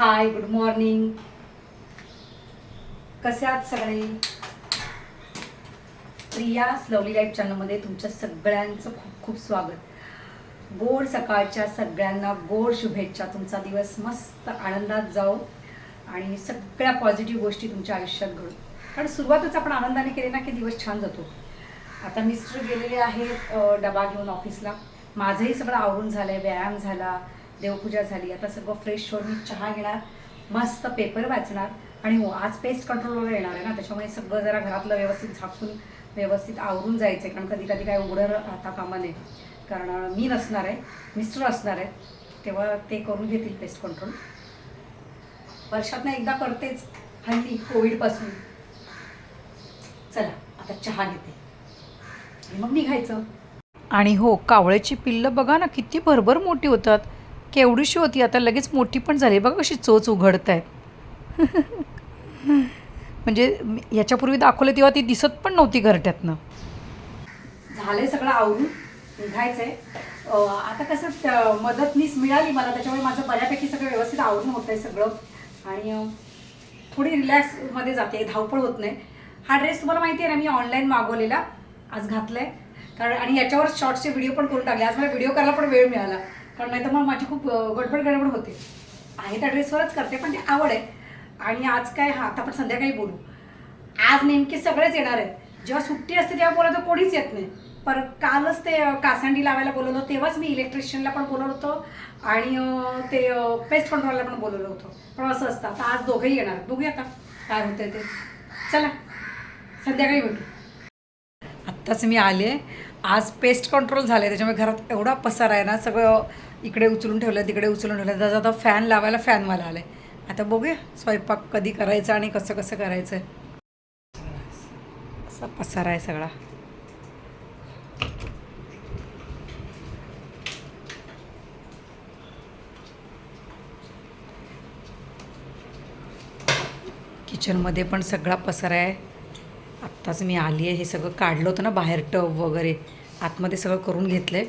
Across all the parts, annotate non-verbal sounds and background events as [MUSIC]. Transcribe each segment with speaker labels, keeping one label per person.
Speaker 1: Hi good morning कसे आहात सगळे? प्रिया स्लवली लाईफ चॅनलमध्ये तुमच्या सगळ्यांचं खूप खूप स्वागत. गोड सकाळच्या सगळ्यांना गोड शुभेच्छा. तुमचा दिवस मस्त आनंदात जाओ आणि सगळ्या पॉझिटिव्ह गोष्टी तुमच्या आयुष्यात घडू. कारण सुरुवातच आपण आनंदाने केली ना की दिवस छान जातो. आता मिस्टर गेलेले आहेत डबा घेऊन ऑफिसला माझंही सगळं आवरून झालं आहे व्यायाम झाला. देवपूजा झाली. आता सगळं फ्रेश होऊन मी चहा घेणार मस्त पेपर वाचणार आणि हो आज पेस्ट कंट्रोलवर येणार आहे ना त्याच्यामुळे सगळं जरा घरातलं व्यवस्थित झाकून व्यवस्थित आवरून जायचं आहे कारण कधी कधी काय उघडं राहता कामा नये. कारण मी नसणार आहे मिस्टर असणार आहे तेव्हा ते करून घेतील पेस्ट कंट्रोल वर्षातनं एकदा करतेच हल्ली कोविडपासून चला आता चहा घेते. मग निघायचं.
Speaker 2: आणि हो कावळ्याची पिल्लं बघा ना किती भरभर मोठी होतात. केवढीशी होती आता लगेच मोठी पण झाली. बघा कशी चोच उघडत आहेत [LAUGHS] म्हणजे याच्यापूर्वी दाखवलं तेव्हा ती दिसत पण नव्हती घरट्यातनं.
Speaker 1: झालंय सगळं आवरून निघायचंय. आहे आता कसं मदतनीस मिळाली मला त्याच्यामुळे माझं बऱ्यापैकी सगळं व्यवस्थित आवरून आहे सगळं. आणि थोडी रिलॅक्समध्ये जाते धावपळ होत नाही. हा ड्रेस तुम्हाला माहिती आहे ना मी ऑनलाईन मागवलेला आज घातलाय. कारण आणि याच्यावर शॉर्ट्सचे व्हिडिओ पण करून टाकले. आज मला व्हिडिओ करायला पण वेळ मिळाला. कारण नाही तर मग माझी खूप गडबड गडबड होते. आहे त्या ड्रेसवरच करते पण ते आवड आहे. आणि आज काय हा आता आपण संध्याकाळी बोलू. आज नेमके सगळेच येणार आहेत. जेव्हा सुट्टी असते तेव्हा बोलायचं कोणीच येत नाही. पर कालच ते कासांडी लावायला बोलवलं होतं तेव्हाच मी इलेक्ट्रिशियनला पण बोलवलं होतं. आणि ते पेस्ट कंट्रोलला पण बोलवलं होतं. पण असं असतं आता आज दोघंही येणार बघूया आता काय होतं ते. चला संध्याकाळी भेटू. आत्ताच मी आले आज पेस्ट कंट्रोल झाले त्याच्यामुळे घरात एवढा पसार आहे ना सगळं इकडे उचलून ठेवलं तिकडे उचलून ठेवलं त्याचा आता फॅन लावायला फॅन मला आहे आता बघूया स्वयंपाक कधी करायचा आणि कसं कसं करायचं आहे असा पसारा आहे सगळा. किचनमध्ये पण सगळा पसार आहे. आत्ताच मी आली आहे हे सगळं काढलं होतं ना बाहेर टब वगैरे आतमध्ये सगळं करून घेतलं आहे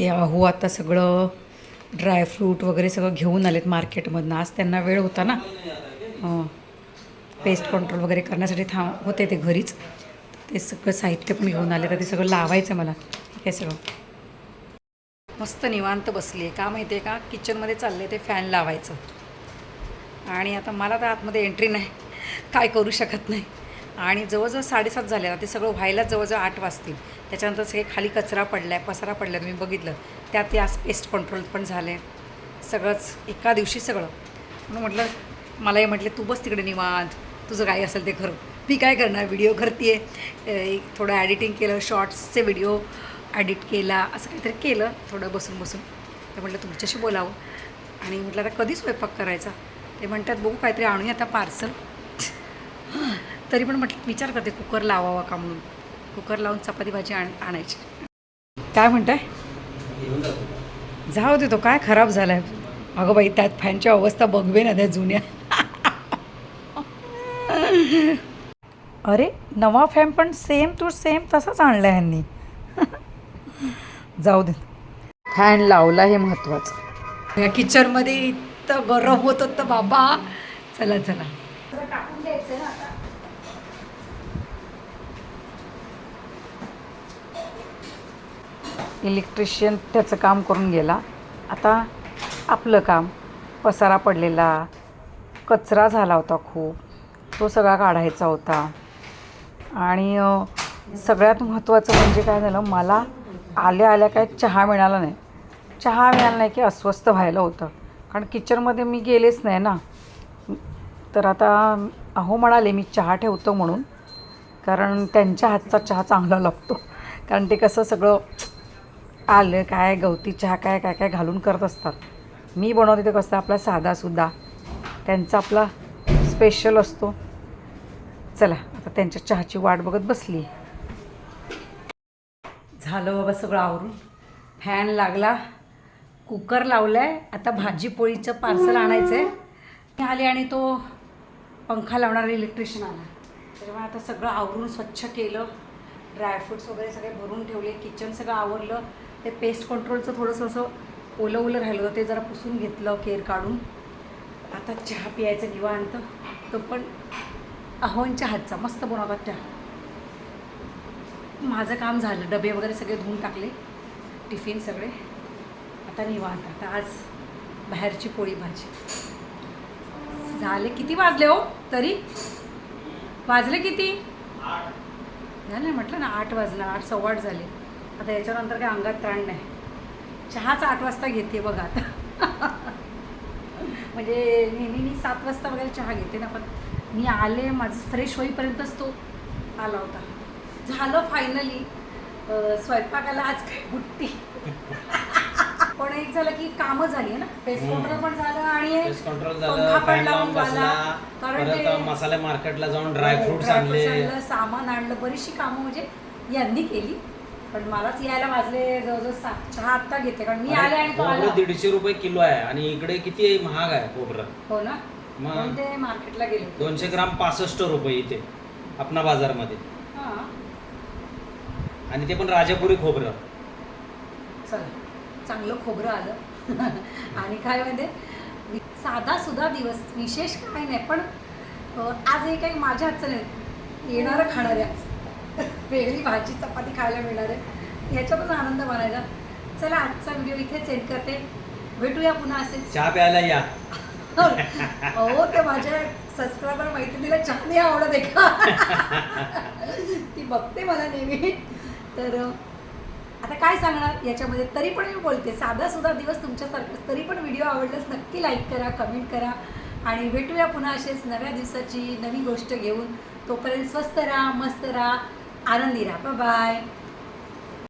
Speaker 1: हो अहो आता सगळं ड्रायफ्रूट वगैरे सगळं घेऊन आलेत मार्केटमधनं. आज त्यांना वेळ होता ना. पेस्ट कंट्रोल वगैरे करण्यासाठी थांब होते ते घरीच. ते सगळं साहित्य पण घेऊन आले तर ते सगळं लावायचं मला. हे सगळं. मस्त निवांत बसली आहे का माहिती आहे का किचनमध्ये चालले ते फॅन लावायचं. आणि आता मला तर आतमध्ये एंट्री नाही. काय करू शकत नाही. आणि जवळजवळ साडेसात झाले ना ते सगळं व्हायला जवळजवळ आठ वाजतील. त्याच्यानंतर सगळे खाली कचरा पडला आहे पसारा पडला आहे मी बघितलं. त्यात ते आज पेस्ट कंट्रोल पण झालं आहे सगळंच एका दिवशी सगळं. म्हणून म्हटलं मलाही म्हटले तू बस तिकडे निवांत. तुझं काय असेल ते खरं मी काय करणार? व्हिडिओ करते आहे थोडं ॲडिटिंग केलं शॉर्ट्सचे व्हिडिओ ॲडिट केला असं काहीतरी केलं थोडं बसून बसून. तर म्हटलं तुमच्याशी बोलावं. आणि म्हटलं आता कधी स्वयंपाक करायचा? ते म्हणतात बघू काहीतरी आणूया आता पार्सल. तरी पण म्हटलं विचार करते कुकर लावावा का म्हणून. कुकर लावून चपाती भाजी आण आणायची. काय म्हणताय? जाऊ दे तो काय खराब झालाय. अगं बाई त्यात फॅनची अवस्था बघवे ना त्या जुन्या. अरे नवा फॅन पण सेम टू सेम तसाच आणला ह्यांनी. जाऊ दे. फॅन लावला हे महत्वाचं. या किचनमध्ये इतकं गरम होत होतं बाबा. चला चला. टाकून द्यायचं ना इलेक्ट्रिशियन त्याचं काम करून गेला. आता आपलं काम पसारा पडलेला कचरा झाला होता खूप. तो सगळा काढायचा होता. आणि सगळ्यात महत्त्वाचं म्हणजे काय झालं मला आल्या आल्या काय चहा मिळाला नाही. चहा मिळाला नाही की अस्वस्थ व्हायला होतं. कारण किचनमध्ये मी गेलेच नाही ना. तर आता अहो म्हणाले मी चहा ठेवतो म्हणून. कारण त्यांच्या हातचा चहा चांगला लागतो. कारण ते कसं सगळं आलं काय गवती चहा काय काय काय घालून करत असतात. मी बनवते ते कसं आपला साधासुद्धा त्यांचा आपला स्पेशल असतो. चला आता त्यांच्या चहाची वाट बघत बसली. झालं बाबा सगळं आवरून. फॅन लागला कुकर लावला आहे आता भाजी पोळीचं पार्सल आणायचं आहे मी आले आणि तो पंखा लावणारा इलेक्ट्रिशियन आला. त्याच्यामुळे आता सगळं आवरून स्वच्छ केलं. ड्रायफ्रुट्स वगैरे सगळे भरून ठेवले. किचन सगळं आवरलं. ते पेस्ट कंट्रोलचं थोडंसं असं ओलं ओलं राहिलं होतं ते जरा पुसून घेतलं केर काढून. आता चहा पियायचं निवांत. तो पण अहोनच्या हातचा मस्त बनवतात चहा माझं काम झालं डबे वगैरे सगळे धुवून टाकले टिफिन सगळे. आता निवांत आता आज बाहेरची पोळी भाजी. झाले किती वाजले हो? तरी? वाजले किती? झाले म्हटलं ना आठ वाजला आठ सव्वा आठ झाले. आता याच्यानंतर काय अंगात त्राण नाही. चहाच आठ वाजता घेते बघा आता. [LAUGHS] म्हणजे नेहमी मी सात वाजता वगैरे चहा घेते ना पण मी आले माझं फ्रेश होईपर्यंतच तो आला होता. झालं फायनली स्वयंपाकाला आज काय बुट्टी. [LAUGHS] पण एक झालं की कामं झाली ना. पेस्ट पण झालं आणि
Speaker 3: कंट्रोल
Speaker 1: पंखा पण लावून झाला. कारण ते-
Speaker 3: मसाले मार्केटला जाऊन ड्रायफ्रुट्स आणलं,
Speaker 1: सामान आणलं बरीचशी कामं म्हणजे यांनी केली. पण मलाच यायला वाजले जवळजवळ सात चहा आत्ता घेते कारण मी आले आणि तो
Speaker 3: खोबरं
Speaker 1: आला
Speaker 3: दीडशे रुपये किलो आहे आणि इकडे किती महाग आहे खोबरं
Speaker 1: हो ना?
Speaker 3: मग?
Speaker 1: म्हणून ते मार्केटला गेले.
Speaker 3: दोनशे ग्राम पासष्ट रुपये इथे आपणा बाजारमध्ये.
Speaker 1: हां.
Speaker 3: आणि ते पण राजापुरी खोबरं.
Speaker 1: चला चांगलं खोबरं आलं. [LAUGHS] आणि काय म्हणजे साधा सुद्धा दिवस विशेष काय नाही पण अं, आज हे काही माझ्या हातचं नाही. येणारं आज वेगळी भाजी चपाती खायला मिळणार आहे. याच्यातच आनंद मानायचा. चला आजचा व्हिडिओ इथेच एंड करते. भेटूया पुन्हा असेच.
Speaker 3: चहा प्यायला या. [LAUGHS]
Speaker 1: हो ते माझ्या सबस्क्रायबर मैत्रिणीला चहा नाही आवडत आहे का? [LAUGHS] ती बघते मला नेहमी. तर आता काय सांगणार? याच्यामध्ये तरी पण मी बोलते. साधा सुद्धा दिवस तुमच्यासारखंच. तरी पण व्हिडिओ आवडल्यास नक्की लाईक करा कमेंट करा. आणि भेटूया पुन्हा असेच नव्या दिवसाची नवी गोष्ट घेऊन. तोपर्यंत स्वस्त राहा मस्त राहा. आनंदी राहा बाय